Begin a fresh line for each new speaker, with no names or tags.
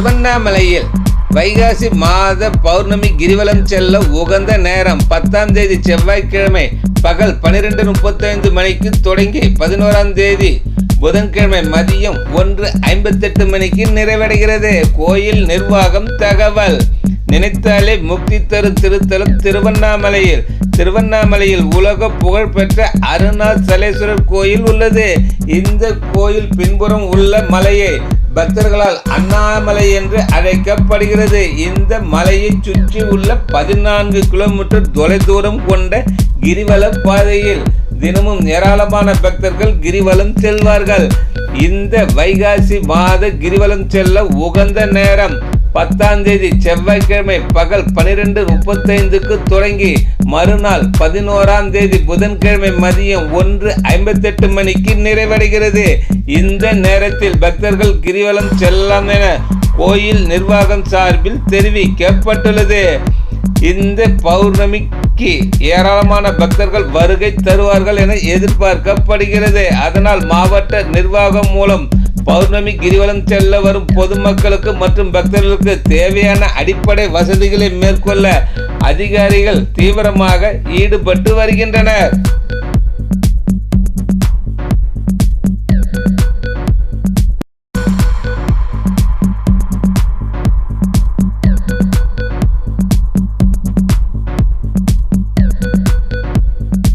திருவண்ணாமலையில் வைகாசி மாத பௌர்ணமி கிரிவலம் செல்ல உகந்த நேரம். பத்தாம் தேதி செவ்வாய்க்கிழமை பகல் பன்னிரெண்டு முப்பத்தைந்து மணிக்கு தொடங்கி பதினோராம் தேதி புதன்கிழமை மதியம் ஒன்று ஐம்பத்தெட்டு மணிக்கு நிறைவடைகிறது. கோயில் நிர்வாகம் தகவல். நினைத்தாலே முக்தி தரும் திருத்தலம் திருவண்ணாமலையில். திருவண்ணாமலையில் உலக புகழ்பெற்ற அருணாசலேஸ்வரர் கோயில் உள்ளது. இந்த கோயில் பின்புறம் உள்ள மலையை பக்தர்களால் அண்ணாமலை என்று அழைக்கப்படுகிறது. இந்த மலையை சுற்றி உள்ள பதினான்கு கிலோமீட்டர் தொலைதூரம் கொண்ட கிரிவல பாதையில் தினமும் ஏராளமான பக்தர்கள் கிரிவலம் செல்வார்கள். இந்த வைகாசி மாத கிரிவலம் செல்ல உகந்த நேரம் பத்தாம் தேதி செவ்வாய்க்கிழமை பகல் பனிரெண்டு முப்பத்தைந்துக்கு தொடங்கி மறுநாள் பதினோராம் தேதி புதன்கிழமை மதியம் ஒன்று ஐம்பத்தெட்டு மணிக்கு நிறைவடைகிறது. இந்த நேரத்தில் பக்தர்கள் கிரிவலம் செல்லலாம் என கோயில் நிர்வாகம் சார்பில் தெரிவிக்கப்பட்டுள்ளது. இந்த பௌர்ணமிக்கு ஏராளமான பக்தர்கள் வருகை தருவார்கள் என எதிர்பார்க்கப்படுகிறது. அதனால் மாவட்ட நிர்வாகம் மூலம் பௌர்ணமி கிரிவலம் செல்ல வரும் பொதுமக்களுக்கு மற்றும் பக்தர்களுக்கு தேவையான அடிப்படை வசதிகளை மேற்கொள்ள அதிகாரிகள் தீவிரமாக ஈடுபட்டு வருகின்றனர்.